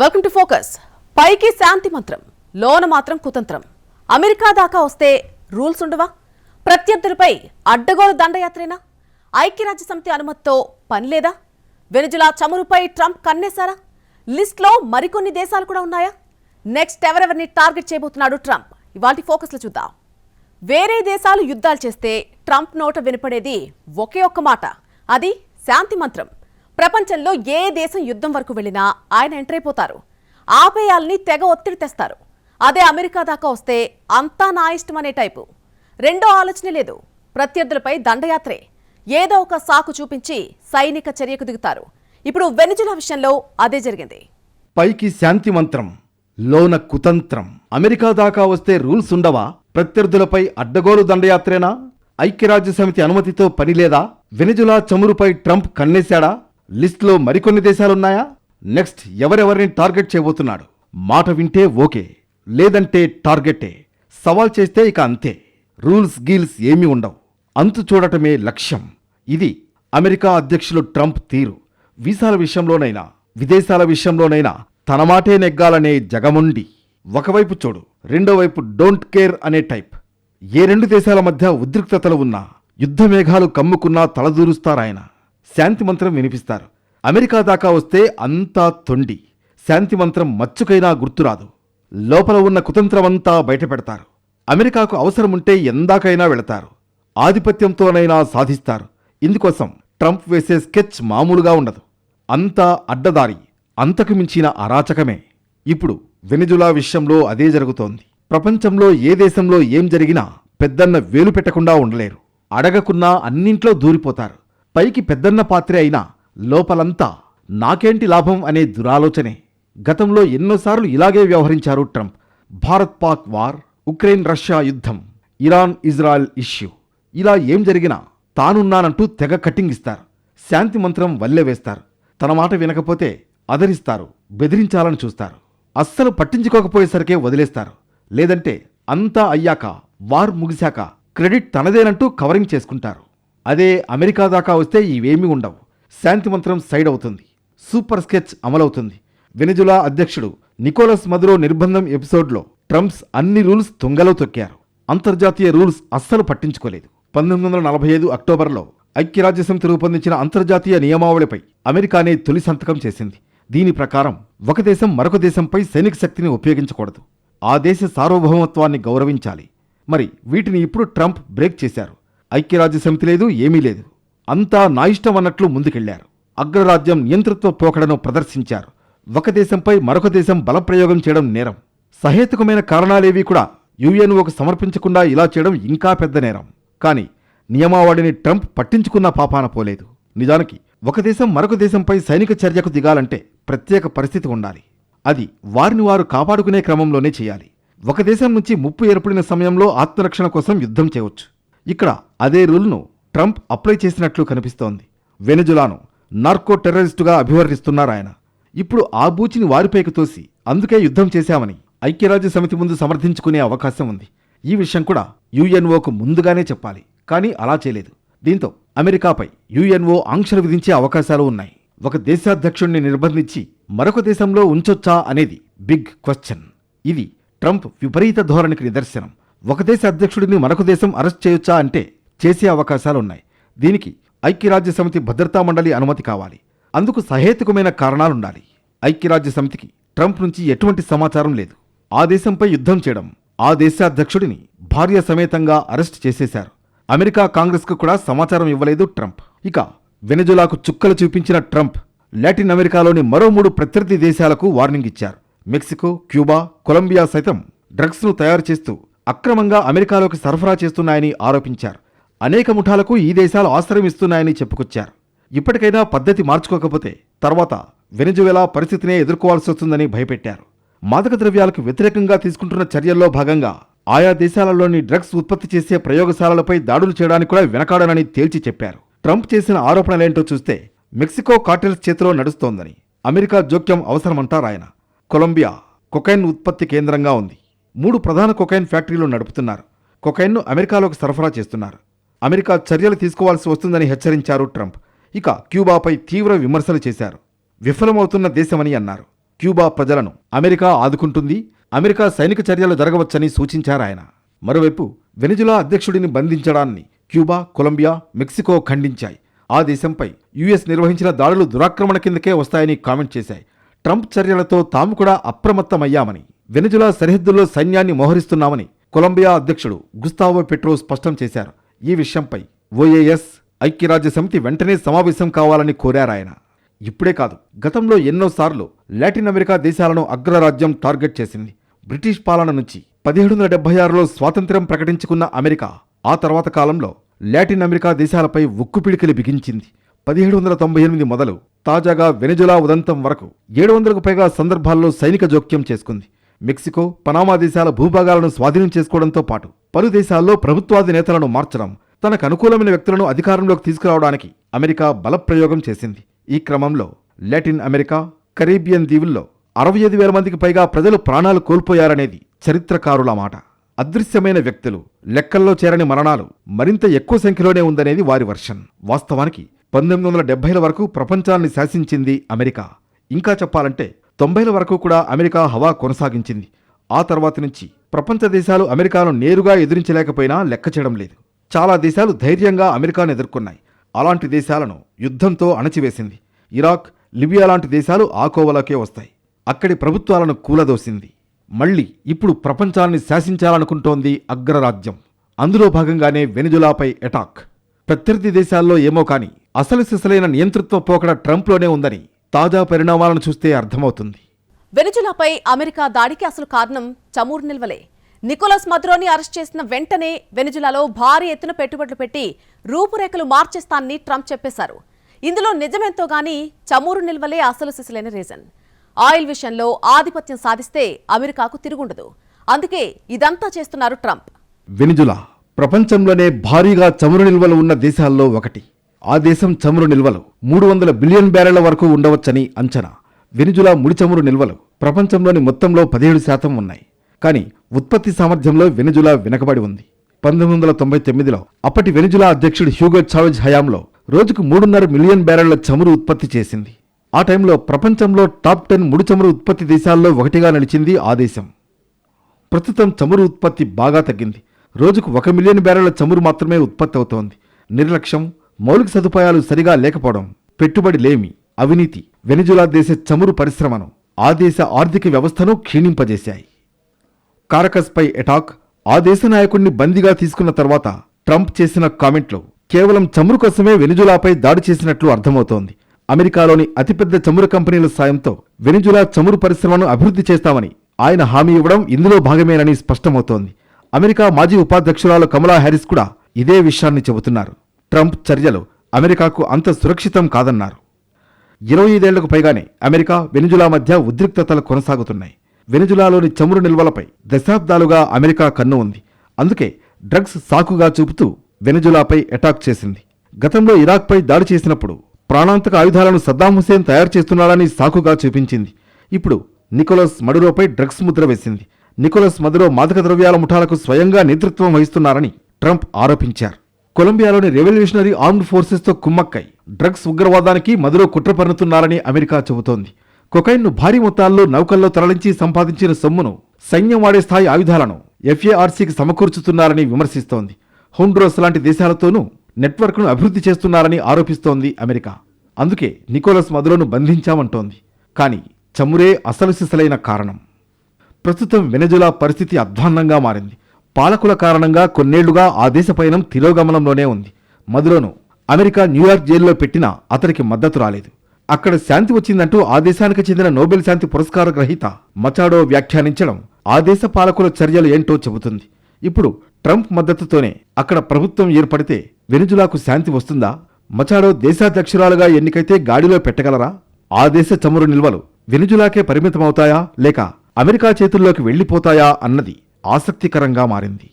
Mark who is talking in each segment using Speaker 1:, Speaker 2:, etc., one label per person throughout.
Speaker 1: Welcome to focus పైకి శాంతి మంత్రం లోన మాత్రం కుతంత్రం. అమెరికా దాకా వస్తే రూల్స్ ఉండవా? ప్రత్యర్థులపై అడ్డగోలు దండయాత్రేనా? ఐక్యరాజ్య సమితి అనుమతితో పని లేదా? వెనుజులా చమురుపై ట్రంప్ కన్నేశారా? లిస్ట్లో మరికొన్ని దేశాలు కూడా ఉన్నాయా? నెక్స్ట్ ఎవరెవరిని టార్గెట్ చేయబోతున్నాడు ట్రంప్? ఇవాటి ఫోకస్లో చూద్దాం. వేరే దేశాలు యుద్ధాలు చేస్తే ట్రంప్ నోట వినపడేది ఒకే ఒక్క మాట. అది శాంతి మంత్రం. ప్రపంచంలో ఏ దేశం యుద్ధం వరకు వెళ్ళినా ఆయన ఎంటర్ అయిపోతారు. ఆపేయాలని తెగ ఒత్తిడి తెస్తారు. అదే అమెరికా దాకా వస్తే అంతా నా ఇష్టం అనే టైపు. రెండో ఆలోచన లేదు. ప్రత్యర్థులపై దండయాత్రే. ఏదో ఒక సాకు చూపించి సైనిక చర్యకు దిగుతారు. ఇప్పుడు వెనుజులా విషయంలో అదే జరిగింది.
Speaker 2: పైకి శాంతి మంత్రం లోన కుతంత్రం. అమెరికా దాకా వస్తే రూల్స్ ఉండవా? ప్రత్యర్థులపై అడ్డగోలు దండయాత్రేనా? ఐక్యరాజ్య సమితి అనుమతితో పనిలేదా వెనిజులా చమురుపై ట్రంప్ కన్నేశాడా? లిస్ట్లో మరికొన్ని దేశాలున్నాయా? నెక్స్ట్ ఎవరెవరిని టార్గెట్ చేయబోతున్నాడు? మాట వింటే ఓకే లేదంటే టార్గెటే. సవాల్ చేస్తే ఇక అంతే. రూల్స్ గీల్స్ ఏమీ ఉండవు. అంతు చూడటమే లక్ష్యం. ఇది అమెరికా అధ్యక్షులు ట్రంప్ తీరు. వీసాల విషయంలోనైనా విదేశాల విషయంలోనైనా తన మాటే నెగ్గాలనే జగముండి. ఒకవైపు చూడు రెండో వైపు డోంట్ కేర్ అనే టైప్. ఏ రెండు దేశాల మధ్య ఉద్రిక్తతలు ఉన్నా యుద్ధమేఘాలు కమ్ముకున్నా తలదూరుస్తారాయన. శాంతి మంత్రం వినిపిస్తారు. అమెరికా దాకా వస్తే అంతా తొండి. శాంతి మంత్రం మచ్చుకైనా గుర్తురాదు. లోపల ఉన్న కుతంత్రమంతా బయటపెడతారు. అమెరికాకు అవసరముంటే ఎందాకైనా వెళతారు. ఆధిపత్యంతోనైనా సాధిస్తారు. ఇందుకోసం ట్రంప్ వేసే స్కెచ్ మామూలుగా ఉండదు. అంతా అడ్డదారి అంతకు మించిన అరాచకమే. ఇప్పుడు వెనిజులా విషయంలో అదే జరుగుతోంది. ప్రపంచంలో ఏ దేశంలో ఏం జరిగినా పెద్దన్న వేలు పెట్టకుండా ఉండలేరు. అడగకున్నా అన్నింట్లో దూరిపోతారు. పైకి పెద్దన్న పాత్రే అయినా లోపలంతా నాకేంటి లాభం అనే దురాలోచనే. గతంలో ఎన్నోసార్లు ఇలాగే వ్యవహరించారు Trump. Bharat Pak war Ukraine Russia యుద్ధం ఇరాన్ ఇజ్రాయెల్ ఇష్యూ. ఇలా ఏం జరిగినా తానున్నానంటూ తెగ కట్టింగ్ ఇస్తారు. శాంతి మంత్రం వల్లే వేస్తారు. తన మాట వినకపోతే అదరిస్తారు బెదిరించాలని చూస్తారు. అస్సలు పట్టించుకోకపోయేసరికే వదిలేస్తారు. లేదంటే అంతా అయ్యాక వార్ ముగిశాక క్రెడిట్ తనదేనంటూ కవరింగ్ చేసుకుంటారు. అదే అమెరికా దాకా వస్తే ఇవేమీ ఉండవు. శాంతి మంత్రం సైడ్ అవుతుంది. సూపర్ స్కెచ్ అమలవుతుంది. వెనిజులా అధ్యక్షుడు నికోలస్ మదురో నిర్బంధం ఎపిసోడ్లో ట్రంప్స్ అన్ని రూల్స్ తుంగలో తొక్కారు. అంతర్జాతీయ రూల్స్ అస్సలు పట్టించుకోలేదు. పంతొమ్మిది వందల నలభై ఐదు అక్టోబర్లో ఐక్యరాజ్యసమితి రూపొందించిన అంతర్జాతీయ నియమావళిపై అమెరికానే తొలి సంతకం చేసింది. దీని ప్రకారం ఒక దేశం మరొక దేశంపై సైనిక శక్తిని ఉపయోగించకూడదు. ఆ దేశ సార్వభౌమత్వాన్ని గౌరవించాలి. మరి వీటిని ఇప్పుడు ట్రంప్ బ్రేక్ చేశారు. ఐక్యరాజ్య సమితి లేదు ఏమీ లేదు. అంతా నా ఇష్టం అన్నట్లు ముందుకెళ్ళారు. అగ్రరాజ్యం నియంతృత్వ పోకడను ప్రదర్శించారు. ఒక దేశంపై మరొక దేశం బలప్రయోగం చేయడం నేరం. సహేతుకమైన కారణాలేవీ కూడా యుఎన్ఓకు సమర్పించకుండా ఇలా చేయడం ఇంకా పెద్ద నేరం. కానీ నియమావళిని ట్రంప్ పట్టించుకున్న పాపాన పోలేదు. నిజానికి ఒక దేశం మరొక దేశంపై సైనిక చర్యకు దిగాలంటే ప్రత్యేక పరిస్థితి ఉండాలి. అది వారిని వారు కాపాడుకునే క్రమంలోనే చేయాలి. ఒక దేశం నుంచి ముప్పు ఏర్పడిన సమయంలో ఆత్మరక్షణ కోసం యుద్ధం చేయవచ్చు. ఇక్కడ అదే రూల్ను ట్రంప్ అప్లై చేసినట్లు కనిపిస్తోంది. వెనజులాను నార్కో టెర్రరిస్టుగా అభివర్ణిస్తున్నారు ఆయన. ఇప్పుడు ఆ బూచిని వారిపైకి తోసి అందుకే యుద్ధం చేశామని ఐక్యరాజ్య సమితి ముందు సమర్థించుకునే అవకాశం ఉంది. ఈ విషయం కూడా యుఎన్ఓకు ముందుగానే చెప్పాలి. కానీ అలా చేయలేదు. దీంతో అమెరికాపై యుఎన్ఓ ఆంక్షలు విధించే అవకాశాలు ఉన్నాయి. ఒక దేశాధ్యక్షుణ్ణి నిర్బంధించి మరొక దేశంలో ఉంచొచ్చా అనేది బిగ్ క్వశ్చన్. ఇది ట్రంప్ విపరీత ధోరణికి నిదర్శనం. ఒక దేశ అధ్యక్షుడిని మరొక దేశం అరెస్ట్ చేయొచ్చా అంటే చేసే అవకాశాలున్నాయి. దీనికి ఐక్యరాజ్య సమితి భద్రతా మండలి అనుమతి కావాలి. అందుకు సహేతుకమైన కారణాలుండాలి. ఐక్యరాజ్య సమితికి ట్రంప్ నుంచి ఎటువంటి సమాచారం లేదు. ఆ దేశంపై యుద్ధం చేయడం ఆ దేశాధ్యక్షుడిని భార్య సమేతంగా అరెస్ట్ చేసేశారు. అమెరికా కాంగ్రెస్కు కూడా సమాచారం ఇవ్వలేదు ట్రంప్. ఇక వెనజులాకు చుక్కలు చూపించిన ట్రంప్ లాటిన్ అమెరికాలోని మరో మూడు ప్రత్యర్థి దేశాలకు వార్నింగ్ ఇచ్చారు. మెక్సికో క్యూబా కొలంబియా సైతం డ్రగ్స్ను తయారు చేస్తూ అక్రమంగా అమెరికాలోకి సరఫరా చేస్తున్నాయని ఆరోపించారు. అనేక ముఠాలకు ఈ దేశాలు ఆశ్రయం ఇస్తున్నాయని చెప్పుకొచ్చారు. ఇప్పటికైనా పద్ధతి మార్చుకోకపోతే తర్వాత వెనిజువెలా పరిస్థితినే ఎదుర్కోవాల్సి వస్తుందని భయపెట్టారు. మాదక ద్రవ్యాలకు వ్యతిరేకంగా తీసుకుంటున్న చర్యల్లో భాగంగా ఆయా దేశాలలోని డ్రగ్స్ ఉత్పత్తి చేసే ప్రయోగశాలలపై దాడులు చేయడానికి కూడా వెనకాడనని తేల్చి చెప్పారు. ట్రంప్ చేసిన ఆరోపణలేంటో చూస్తే మెక్సికో కార్టెల్స్ చేతిలో నడుస్తోందని అమెరికా జోక్యం అవసరమంటారాయన కొలంబియా కొకైన్ ఉత్పత్తి కేంద్రంగా ఉంది. మూడు ప్రధాన కొకైన్ ఫ్యాక్టరీలు నడుపుతున్నారు. కొకైన్ను అమెరికాలోకి సరఫరా చేస్తున్నారు. అమెరికా చర్యలు తీసుకోవాల్సి వస్తుందని హెచ్చరించారు ట్రంప్. ఇక క్యూబాపై తీవ్ర విమర్శలు చేశారు. విఫలమవుతున్న దేశమని అన్నారు. క్యూబా ప్రజలను అమెరికా ఆదుకుంటుంది. అమెరికా సైనిక చర్యలు జరగవచ్చని సూచించారాయన మరోవైపు వెనిజులా అధ్యక్షుడిని బంధించడాన్ని క్యూబా కొలంబియా మెక్సికో ఖండించాయి. ఆ దేశంపై యుఎస్ నిర్వహించిన దాడులు దురాక్రమణ కిందకే వస్తాయని కామెంట్ చేశాయి. ట్రంప్ చర్యలతో తాము కూడా అప్రమత్తమయ్యామని వెనజులా సరిహద్దుల్లో సైన్యాన్ని మోహరిస్తున్నామని కొలంబియా అధ్యక్షుడు గుస్తావో పెట్రో స్పష్టం చేశారు. ఈ విషయంపై ఓఏఎస్ ఐక్యరాజ్య సమితి వెంటనే సమావేశం కావాలని కోరారాయన ఇప్పుడే కాదు గతంలో ఎన్నోసార్లు లాటిన్ అమెరికా దేశాలను అగ్రరాజ్యం టార్గెట్ చేసింది. బ్రిటిష్ పాలన నుంచి పదిహేడు వందల డెబ్బై ఆరులో స్వాతంత్ర్యం ప్రకటించుకున్న అమెరికా ఆ తర్వాత కాలంలో లాటిన్ అమెరికా దేశాలపై ఉక్కు పిడికిలి బిగించింది. పదిహేడు వందల తొంభై ఎనిమిది మొదలు తాజాగా వెనజులా ఉదంతం వరకు ఏడు వందలకు పైగా సందర్భాల్లో సైనిక జోక్యం చేసుకుంది. మెక్సికో పనామా దేశాల భూభాగాలను స్వాధీనం చేసుకోవడంతో పాటు పలు దేశాల్లో ప్రభుత్వాది నేతలను మార్చడం తనకు అనుకూలమైన వ్యక్తులను అధికారంలోకి తీసుకురావడానికి అమెరికా బలప్రయోగం చేసింది. ఈ క్రమంలో లాటిన్ అమెరికా కరీబియన్ దీవుల్లో అరవై ఐదు వేల మందికి పైగా ప్రజలు ప్రాణాలు కోల్పోయారనేది చరిత్రకారుల మాట. అదృశ్యమైన వ్యక్తులు లెక్కల్లో చేరని మరణాలు మరింత ఎక్కువ సంఖ్యలోనే ఉందనేది వారి వర్షన్. వాస్తవానికి పంతొమ్మిది వందల డెబ్బైల వరకు ప్రపంచాన్ని శాసించింది అమెరికా. ఇంకా చెప్పాలంటే తొంభైల వరకు కూడా అమెరికా హవా కొనసాగించింది. ఆ తర్వాత నుంచి ప్రపంచ దేశాలు అమెరికాను నేరుగా ఎదిరించలేకపోయినా లెక్క చేయడం లేదు. చాలా దేశాలు ధైర్యంగా అమెరికాను ఎదుర్కొన్నాయి. అలాంటి దేశాలను యుద్ధంతో అణచివేసింది. ఇరాక్ లిబియా లాంటి దేశాలు ఆ కోవలోకే వస్తాయి. అక్కడి ప్రభుత్వాలను కూలదోసింది. మళ్ళీ ఇప్పుడు ప్రపంచాన్ని శాసించాలనుకుంటోంది అగ్రరాజ్యం. అందులో భాగంగానే వెనుజులాపై అటాక్ ప్రత్యర్థి దేశాల్లో ఏమో కాని అసలు సిసలైన నియంతృత్వ పోకడ ట్రంప్లోనే ఉందని తాజా పరిణామాలను చూస్తే అర్థమవుతుంది.
Speaker 1: వెనిజులాపై అమెరికా దాడికి అసలు కారణం చమూరు నిల్వలే. నికోలస్ మద్రోని అరెస్ట్ చేసిన వెంటనే వెనిజులాలో భారీ ఎత్తున పెట్టుబడులు పెట్టి రూపురేఖలు మార్చేస్తానని ట్రంప్ చెప్పేశారు. ఇందులో నిజమేంతో గానీ చమూరు నిల్వలే అసలు సిసలైన రీజన్. ఆయిల్ విషయంలో ఆధిపత్యం సాధిస్తే అమెరికాకు తిరుగుండదు. అందుకే ఇదంతా చేస్తున్నారు ట్రంప్.
Speaker 2: వెనిజులా ప్రపంచంలోనే భారీగా చమురు నిల్వలు ఉన్న దేశాల్లో ఒకటి. ఆ దేశం చమురు నిల్వలు. మూడు వందల బిలియన్ బ్యారెళ్ళ వరకు ఉండవచ్చని అంచనా. వెనుజులా ముడి చమురు నిల్వలు. ప్రపంచంలోని మొత్తంలో పదిహేడు శాతం ఉన్నాయి. కానీ ఉత్పత్తి సామర్థ్యంలో వెనుజులా వెనకబడి ఉంది. పంతొమ్మిది వందల తొంభై తొమ్మిదిలో అప్పటి వెనుజులా అధ్యక్షుడు హ్యూగో చావెజ్ హయాంలో రోజుకు మూడున్నర మిలియన్ బ్యారెళ్ళ చమురు ఉత్పత్తి చేసింది. ఆ టైంలో ప్రపంచంలో టాప్ టెన్ ముడి చమురు ఉత్పత్తి దేశాల్లో ఒకటిగా నిలిచింది ఆ దేశం ప్రస్తుతం చమురు ఉత్పత్తి బాగా తగ్గింది. రోజుకు ఒక మిలియన్ బ్యారెళ్ళ చమురు మాత్రమే ఉత్పత్తి అవుతోంది. నిర్లక్ష్యం మౌలిక సదుపాయాలు సరిగా లేకపోవడం పెట్టుబడి లేమి అవినీతి వెనిజులా దేశ చమురు పరిశ్రమను ఆ దేశ ఆర్థిక వ్యవస్థను క్షీణింపజేశాయి. కారకస్పై అటాక్ ఆ దేశ నాయకుడిని బందీగా తీసుకున్న తర్వాత ట్రంప్ చేసిన కామెంట్లు కేవలం చమురు కోసమే వెనిజులాపై దాడి చేసినట్లు అర్థమవుతోంది. అమెరికాలోని అతిపెద్ద చమురు కంపెనీల సాయంతో వెనిజులా చమురు పరిశ్రమను అభివృద్ధి చేస్తామని ఆయన హామీ ఇవ్వడం ఇందులో భాగమేనని స్పష్టమవుతోంది. అమెరికా మాజీ ఉపాధ్యక్షురాలు కమలా హ్యారిస్ కూడా ఇదే విషయాన్ని చెబుతున్నారు. ట్రంప్ చర్యలు అమెరికాకు అంత సురక్షితం కాదన్నారు. ఇరవై ఐదేళ్ళకు పైగానే అమెరికా వెనుజులా మధ్య ఉద్రిక్తతలు కొనసాగుతున్నాయి. వెనుజులాలోని చమురు నిల్వలపై దశాబ్దాలుగా అమెరికా కన్ను ఉంది. అందుకే డ్రగ్స్ సాకుగా చూపుతూ వెనుజులాపై అటాక్ చేసింది. గతంలో ఇరాక్పై దాడి చేసినప్పుడు ప్రాణాంతక ఆయుధాలను సద్దాం హుసేన్ తయారు చేస్తున్నాడని సాకుగా చూపించింది. ఇప్పుడు నికోలస్ మడురోపై డ్రగ్స్ ముద్ర వేసింది. నికోలస్ మదురో మాదక ద్రవ్యాల ముఠాలకు స్వయంగా నేతృత్వం వహిస్తున్నారని ట్రంప్ ఆరోపించారు. కొలంబియాలోని రెవల్యూషనరీ ఆర్మ్డ్ ఫోర్సెస్తో కుమ్మక్కై. డ్రగ్స్ ఉగ్రవాదానికి మధులో కుట్ర పన్నుతున్నారని అమెరికా చెబుతోంది. కొకైన్ను భారీ మొత్తాల్లో నౌకల్లో తరలించి సంపాదించిన సొమ్మును సైన్యం వాడే స్థాయి ఆయుధాలను ఎఫ్ఏఆర్సీకి సమకూర్చుతున్నారని విమర్శిస్తోంది. హోండ్రోస్ లాంటి దేశాలతోనూ నెట్వర్క్ను అభివృద్ధి చేస్తున్నారని ఆరోపిస్తోంది అమెరికా. అందుకే నికోలస్ మధులోను బంధించామంటోంది. కానీ చమురే అసలు సిసలైన కారణం. ప్రస్తుతం వెనజులా పరిస్థితి అధ్వాన్నంగా మారింది. పాలకుల కారణంగా కొన్నేళ్ళుగా ఆ దేశ పయనం తిరోగమనంలోనే ఉంది. మదురోను అమెరికా న్యూయార్క్ జైల్లో పెట్టినా అతనికి మద్దతు రాలేదు. అక్కడ శాంతి వచ్చిందంటూ ఆ దేశానికి చెందిన నోబెల్ శాంతి పురస్కార గ్రహీత మచాడో వ్యాఖ్యానించడం ఆ దేశ పాలకుల చర్యలు ఏంటో చెబుతుంది. ఇప్పుడు ట్రంప్ మద్దతుతోనే అక్కడ ప్రభుత్వం ఏర్పడితే వెనుజులాకు శాంతి వస్తుందా? మచాడో దేశాధ్యక్షురాలుగా ఎన్నికైతే గాడిలో పెట్టగలరా? ఆ దేశ చమురు నిల్వలు వెనుజులాకే పరిమితమవుతాయా? లేక అమెరికా చేతుల్లోకి వెళ్ళిపోతాయా అన్నది ఆసక్తికరంగా మారింది.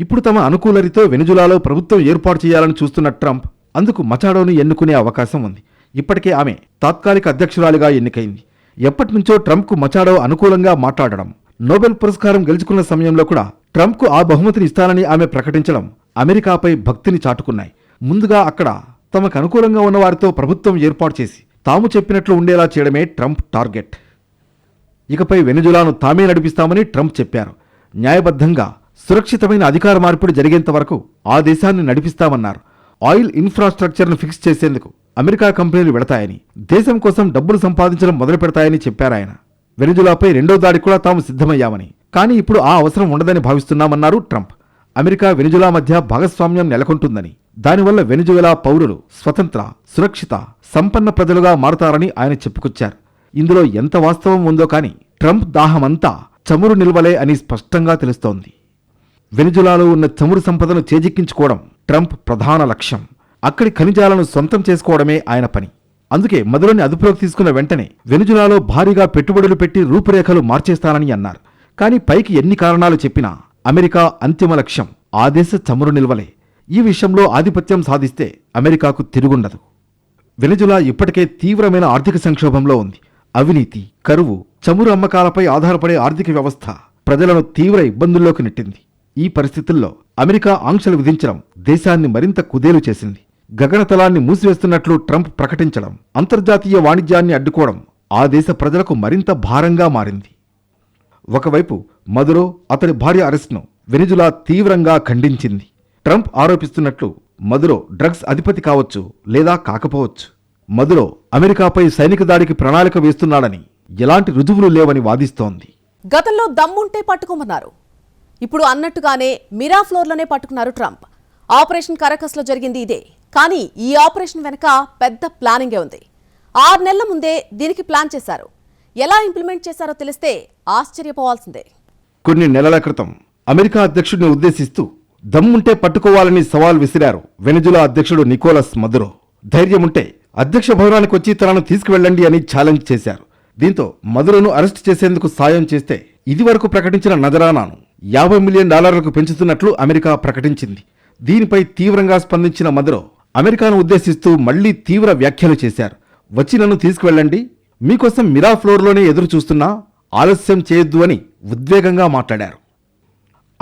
Speaker 2: ఇప్పుడు తమ అనుకూలరితో వెనుజులాలో ప్రభుత్వం ఏర్పాటు చేయాలని చూస్తున్న ట్రంప్ అందుకు మచాడోను ఎన్నుకునే అవకాశం ఉంది. ఇప్పటికే ఆమె తాత్కాలిక అధ్యక్షురాలిగా ఎన్నికైంది. ఎప్పటినుంచో ట్రంప్కు మచాడో అనుకూలంగా మాట్లాడడం నోబెల్ పురస్కారం గెలుచుకున్న సమయంలో కూడా ట్రంప్కు ఆ బహుమతిని ఇస్తానని ఆమె ప్రకటించడం అమెరికాపై భక్తిని చాటుకున్నాయి. ముందుగా అక్కడ తమకు అనుకూలంగా ఉన్న వారితో ప్రభుత్వం ఏర్పాటు చేసి తాము చెప్పినట్లు ఉండేలా చేయడమే ట్రంప్ టార్గెట్. ఇకపై వెనుజులాను తామే నడిపిస్తామని ట్రంప్ చెప్పారు. న్యాయబద్ధంగా సురక్షితమైన అధికార మార్పిడి జరిగేంత వరకు ఆ దేశాన్ని నడిపిస్తామన్నారు. ఆయిల్ ఇన్ఫ్రాస్ట్రక్చర్ను ఫిక్స్ చేసేందుకు అమెరికా కంపెనీలు వెళతాయని దేశం కోసం డబ్బులు సంపాదించడం మొదలు పెడతాయని చెప్పారాయన వెనుజులాపై రెండో దాడికి కూడా తాము సిద్ధమయ్యామని. కానీ ఇప్పుడు ఆ అవసరం ఉండదని భావిస్తున్నామన్నారు ట్రంప్. అమెరికా వెనుజులా మధ్య భాగస్వామ్యం నెలకొంటుందని దానివల్ల వెనుజులా పౌరులు స్వతంత్ర సురక్షిత సంపన్న ప్రజలుగా మారతారని ఆయన చెప్పుకొచ్చారు. ఇందులో ఎంత వాస్తవం ఉందో కానీ ట్రంప్ దాహమంతా చమురు నిల్వలే అని స్పష్టంగా తెలుస్తోంది. వెనుజులాలో ఉన్న చమురు సంపదను చేజిక్కించుకోవడం ట్రంప్ ప్రధాన లక్ష్యం. అక్కడి ఖనిజాలను సొంతం చేసుకోవడమే ఆయన పని. అందుకే మదులని అదుపులోకి తీసుకున్న వెంటనే వెనుజులాలో భారీగా పెట్టుబడులు పెట్టి రూపురేఖలు మార్చేస్తానని అన్నారు. కానీ పైకి ఎన్ని కారణాలు చెప్పినా అమెరికా అంతిమ లక్ష్యం ఆ దేశ చమురు నిల్వలే. ఈ విషయంలో ఆధిపత్యం సాధిస్తే అమెరికాకు తిరుగుండదు. వెనుజులా ఇప్పటికే తీవ్రమైన ఆర్థిక సంక్షోభంలో ఉంది. అవినీతి కరువు చమురు అమ్మకాలపై ఆధారపడే ఆర్థిక వ్యవస్థ ప్రజలను తీవ్ర ఇబ్బందుల్లోకి నెట్టింది. ఈ పరిస్థితుల్లో అమెరికా ఆంక్షలు విధించడం దేశాన్ని మరింత కుదేలు చేసింది. గగనతలాన్ని మూసివేస్తున్నట్లు ట్రంప్ ప్రకటించడం అంతర్జాతీయ వాణిజ్యాన్ని అడ్డుకోవడం ఆ దేశ ప్రజలకు మరింత భారంగా మారింది. ఒకవైపు మదురో అతడి భార్య అరెస్ట్ను వెనిజులా తీవ్రంగా ఖండించింది. ట్రంప్ ఆరోపిస్తున్నట్లు మదురో డ్రగ్స్ అధిపతి కావచ్చు లేదా కాకపోవచ్చు. మదురో అమెరికాపై సైనిక దాడికి ప్రణాళిక వేస్తున్నాడని ఎలాంటి రుజువులు లేవని వాదిస్తోంది.
Speaker 1: గతంలో దమ్ముంటే పట్టుకోమన్నారు. ఇప్పుడు అన్నట్టుగానే మిరా ఫ్లోర్లోనే పట్టుకున్నారు ట్రంప్. ఆపరేషన్ కరకస్లో జరిగింది ఇదే. కానీ ఈ ఆపరేషన్ వెనక పెద్ద ప్లానింగే ఉంది. ఆరు నెలల ముందే దీనికి ప్లాన్ చేశారు. ఎలా ఇంప్లిమెంట్ చేశారో తెలిస్తే ఆశ్చర్యపోవాల్సిందే.
Speaker 2: కొన్ని నెలల క్రితం అమెరికా అధ్యక్షుడిని ఉద్దేశిస్తూ దమ్ముంటే పట్టుకోవాలని సవాల్ విసిరారు వెనిజులా అధ్యక్షుడు నికోలస్ మదురో ధైర్యముంటే అధ్యక్ష భవనానికి వచ్చి తనను తీసుకువెళ్ళండి అని ఛాలెంజ్ చేశారు. దీంతో మధురను అరెస్ట్ చేసేందుకు సాయం చేస్తే ఇదివరకు ప్రకటించిన నజరానాను యాభై మిలియన్ డాలర్లకు పెంచుతున్నట్లు అమెరికా ప్రకటించింది. దీనిపై తీవ్రంగా స్పందించిన మధురో అమెరికాను ఉద్దేశిస్తూ మళ్ళీ తీవ్ర వ్యాఖ్యలు చేశారు. వచ్చి నన్ను తీసుకువెళ్ళండి. మీకోసం మిరా ఫ్లోర్లోనే ఎదురు చూస్తున్నా ఆలస్యం చేయొద్దు అని ఉద్వేగంగా మాట్లాడారు.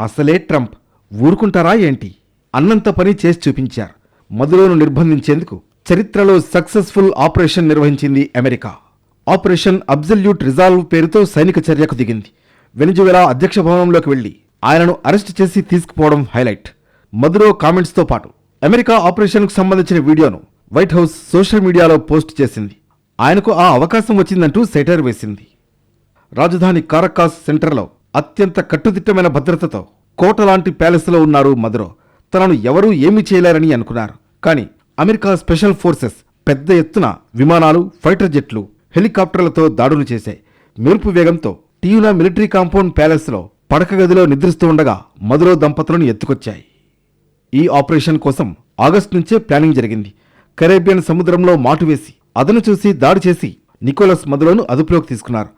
Speaker 2: అసలే ట్రంప్ ఊరుకుంటారా ఏంటి? అన్నంత పని చేసి చూపించారు. మధురోను నిర్బంధించేందుకు చరిత్రలో సక్సెస్ఫుల్ ఆపరేషన్ నిర్వహించింది అమెరికా. ఆపరేషన్ అబ్జల్యూట్ రిజాల్వ్ పేరుతో సైనిక చర్యకు దిగింది. వెనిజువెలా అధ్యక్ష భవనంలోకి వెళ్ళి ఆయనను అరెస్ట్ చేసి తీసుకుపోవడం హైలైట్. మధురో కామెంట్స్తో పాటు అమెరికా ఆపరేషన్కు సంబంధించిన వీడియోను వైట్ హౌస్ సోషల్ మీడియాలో పోస్ట్ చేసింది. ఆయనకు ఆ అవకాశం వచ్చిందంటూ సెటైర్ వేసింది. రాజధాని కారకాస్ సెంటర్లో అత్యంత కట్టుదిట్టమైన భద్రతతో కోట లాంటి ప్యాలెస్లో ఉన్నారు మధురో. తనను ఎవరూ ఏమీ చేయలేరని అనుకున్నారు. కానీ అమెరికా స్పెషల్ ఫోర్సెస్ పెద్ద ఎత్తున విమానాలు ఫైటర్ జెట్లు హెలికాప్టర్లతో దాడులు చేశాయి. మెరుపు వేగంతో టీయునా మిలిటరీ కాంపౌండ్ ప్యాలెస్లో పడక గదిలో నిద్రిస్తూ ఉండగా మధురో దంపతులను ఎత్తుకొచ్చాయి. ఈ ఆపరేషన్ కోసం ఆగస్టు నుంచే ప్లానింగ్ జరిగింది. కరేబియన్ సముద్రంలో మాటు వేసి అదను చూసి దాడి చేసి నికోలస్ మధులోను అదుపులోకి తీసుకున్నారు.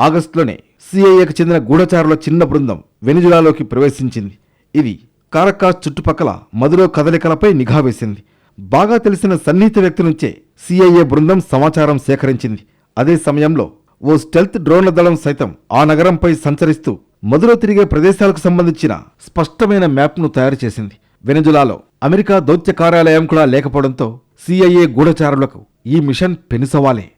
Speaker 2: ఆగస్టులోనే సిఐఏకి చెందిన గూఢచారుల చిన్న బృందం వెనిజులాలోకి ప్రవేశించింది. ఇది కారకాస్ చుట్టుపక్కల మధురో కదలికలపై నిఘా వేసింది. బాగా తెలిసిన సన్నిహిత వ్యక్తి నుంచే సిఐఏ బృందం సమాచారం సేకరించింది. అదే సమయంలో ఓ స్టెల్త్ డ్రోన్ల దళం సైతం ఆ నగరంపై సంచరిస్తూ మదురో తిరిగే ప్రదేశాలకు సంబంధించిన స్పష్టమైన మ్యాప్ను తయారు చేసింది. వెనజులాలో అమెరికా దౌత్య కార్యాలయం కూడా లేకపోవడంతో సిఐఏ గూఢచారులకు ఈ మిషన్ పెనుసవాలే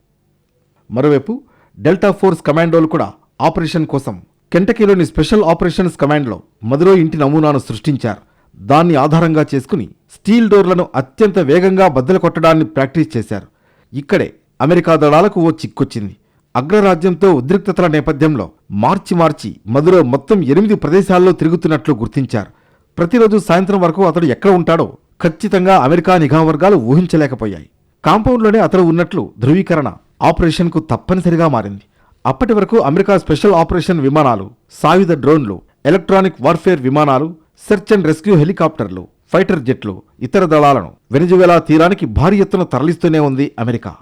Speaker 2: మరోవైపు డెల్టా ఫోర్స్ కమాండోలు కూడా ఆపరేషన్ కోసం కెంటకీలోని స్పెషల్ ఆపరేషన్స్ కమాండ్లో మధురో ఇంటి నమూనాను సృష్టించారు. దాన్ని ఆధారంగా చేసుకుని స్టీల్ డోర్లను అత్యంత వేగంగా బద్దలు కొట్టడాన్ని ప్రాక్టీస్ చేశారు. ఇక్కడే అమెరికా దళాలకు ఓ చిక్కొచ్చింది. అగ్రరాజ్యంతో ఉద్రిక్తతల నేపథ్యంలో మార్చి మార్చి మధురో మొత్తం ఎనిమిది ప్రదేశాల్లో తిరుగుతున్నట్లు గుర్తించారు. ప్రతిరోజు సాయంత్రం వరకు అతడు ఎక్కడ ఉంటాడో ఖచ్చితంగా అమెరికా నిఘా వర్గాలు ఊహించలేకపోయాయి. కాంపౌండ్లోనే అతడు ఉన్నట్లు ధృవీకరణ ఆపరేషన్కు తప్పనిసరిగా మారింది. అప్పటి వరకు అమెరికా స్పెషల్ ఆపరేషన్ విమానాలు సాయుధ డ్రోన్లు ఎలక్ట్రానిక్ వార్ఫేర్ విమానాలు సెర్చ్ అండ్ రెస్క్యూ హెలికాప్టర్లు ఫైటర్ జెట్లు ఇతర దళాలను వెనిజువెలా తీరానికి భారీ ఎత్తున తరలిస్తూనే ఉంది అమెరికా.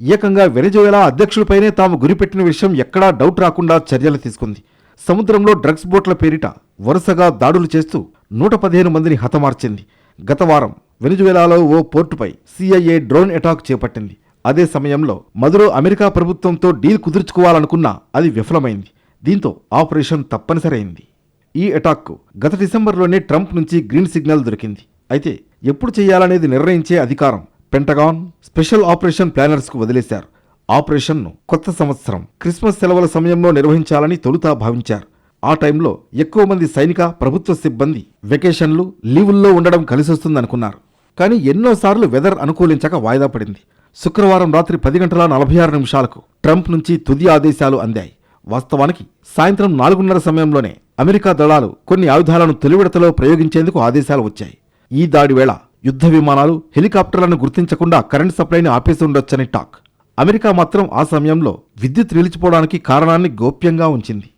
Speaker 2: ఏకంగా వెనిజువెలా అధ్యక్షుడిపైనే తాము గురిపెట్టిన విషయం ఎక్కడా డౌట్ రాకుండా చర్యలు తీసుకుంది. సముద్రంలో డ్రగ్స్ బోట్ల పేరిట వరుసగా దాడులు చేస్తూ నూట పదిహేను మందిని హతమార్చింది. గత వారం వెనిజువెలాలో ఓ పోర్టుపై సిఐఏ డ్రోన్ అటాక్ చేపట్టింది. అదే సమయంలో మధురో అమెరికా ప్రభుత్వంతో డీల్ కుదుర్చుకోవాలనుకున్నా అది విఫలమైంది. దీంతో ఆపరేషన్ తప్పనిసరైంది. ఈ అటాక్కు గత డిసెంబర్లోనే ట్రంప్ నుంచి గ్రీన్ సిగ్నల్ దొరికింది. అయితే ఎప్పుడు చేయాలనేది నిర్ణయించే అధికారం పెంటగాన్ స్పెషల్ ఆపరేషన్ ప్లానర్స్కు వదిలేశారు. ఆపరేషన్ను కొత్త సంవత్సరం క్రిస్మస్ సెలవుల సమయంలో నిర్వహించాలని తొలుత భావించారు. ఆ టైంలో ఎక్కువ మంది సైనిక ప్రభుత్వ సిబ్బంది వెకేషన్లు లీవుల్లో ఉండడం కలిసొస్తుందనుకున్నారు. కానీ ఎన్నోసార్లు వెదర్ అనుకూలించక వాయిదా పడింది. శుక్రవారం రాత్రి పది గంటల నలభై ఆరు నిమిషాలకు ట్రంప్ నుంచి తుది ఆదేశాలు అందాయి. వాస్తవానికి సాయంత్రం నాలుగున్నర సమయంలోనే అమెరికా దళాలు కొన్ని ఆయుధాలను తొలివిడతలో ప్రయోగించేందుకు ఆదేశాలు వచ్చాయి. ఈ దాడి వేళ యుద్ధ విమానాలు హెలికాప్టర్లను గుర్తించకుండా కరెంట్ సప్లైని ఆపేసి ఉండొచ్చని టాక్. అమెరికా మాత్రం ఆ సమయంలో విద్యుత్ నిలిచిపోవడానికి కారణాన్ని గోప్యంగా ఉంచింది.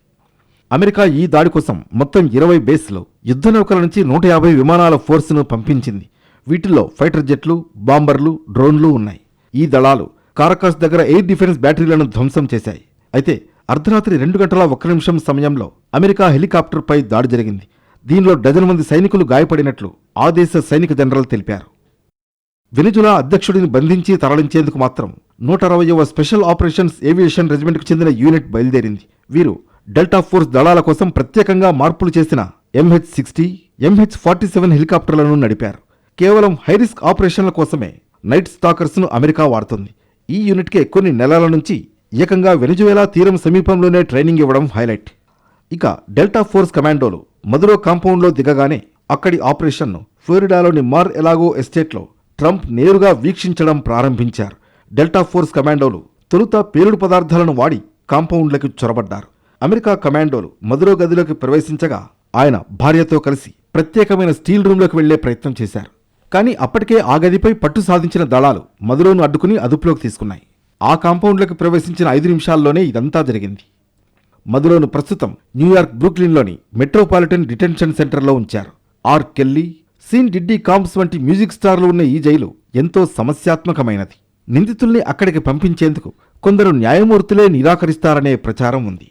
Speaker 2: అమెరికా ఈ దాడి కోసం మొత్తం ఇరవై బేస్లో యుద్ధ నౌకల నుంచి నూట యాభై విమానాల ఫోర్సును పంపించింది. వీటిల్లో ఫైటర్ జెట్లు బాంబర్లు డ్రోన్లు ఉన్నాయి. ఈ దళాలు కారకాస్ దగ్గర ఎయిర్ డిఫెన్స్ బ్యాటరీలను ధ్వంసం చేశాయి. అయితే అర్ధరాత్రి రెండు గంటల ఒక్క నిమిషం సమయంలో అమెరికా హెలికాప్టర్పై దాడి జరిగింది. దీనిలో డజన్ మంది సైనికులు గాయపడినట్లు ఆ దేశ సైనిక జనరల్ తెలిపారు. వెనిజులా అధ్యక్షుడిని బంధించి తరలించేందుకు మాత్రం నూట అరవయవ స్పెషల్ ఆపరేషన్స్ ఏవియేషన్ రెజిమెంట్కు చెందిన యూనిట్ బయలుదేరింది. వీరు డెల్టా ఫోర్స్ దళాల కోసం ప్రత్యేకంగా మార్పులు చేసిన MH sixty MH forty seven హెలికాప్టర్లను నడిపారు. కేవలం హైరిస్క్ ఆపరేషన్ల కోసమే నైట్ స్టాకర్స్ను అమెరికా వాడుతుంది. ఈ యూనిట్కే కొన్ని నెలల నుంచి ఏకంగా వెనుజువేలా తీరం సమీపంలోనే ట్రైనింగ్ ఇవ్వడం హైలైట్. ఇక డెల్టా ఫోర్స్ కమాండోలు మధురో కాంపౌండ్లో దిగగానే అక్కడి ఆపరేషన్ను ఫ్లోరిడాలోని మార్ ఎలాగో ఎస్టేట్లో ట్రంప్ నేరుగా వీక్షించడం ప్రారంభించారు. డెల్టా ఫోర్స్ కమాండోలు తొలుత పేలుడు పదార్థాలను వాడి కాంపౌండ్లకు చొరబడ్డారు. అమెరికా కమాండోలు మదురో గదిలోకి ప్రవేశించగా ఆయన భార్యతో కలిసి ప్రత్యేకమైన స్టీల్ రూంలోకి వెళ్ళే ప్రయత్నం చేశారు. కానీ అప్పటికే ఆ గదిపై పట్టు సాధించిన దళాలు మధురోను అడ్డుకుని అదుపులోకి తీసుకున్నాయి. ఆ కాంపౌండ్లోకి ప్రవేశించిన ఐదు నిమిషాల్లోనే ఇదంతా జరిగింది. మదులోను ప్రస్తుతం న్యూయార్క్ బ్రూక్లిన్లోని మెట్రోపాలిటన్ డిటెన్షన్ సెంటర్లో ఉంచారు. R Kelly Sean Diddy Combs వంటి మ్యూజిక్ స్టార్లు ఉన్న ఈ జైలు ఎంతో సమస్యాత్మకమైనది. నిందితుల్ని అక్కడికి పంపించేందుకు కొందరు న్యాయమూర్తులే నిరాకరిస్తారనే ప్రచారం ఉంది.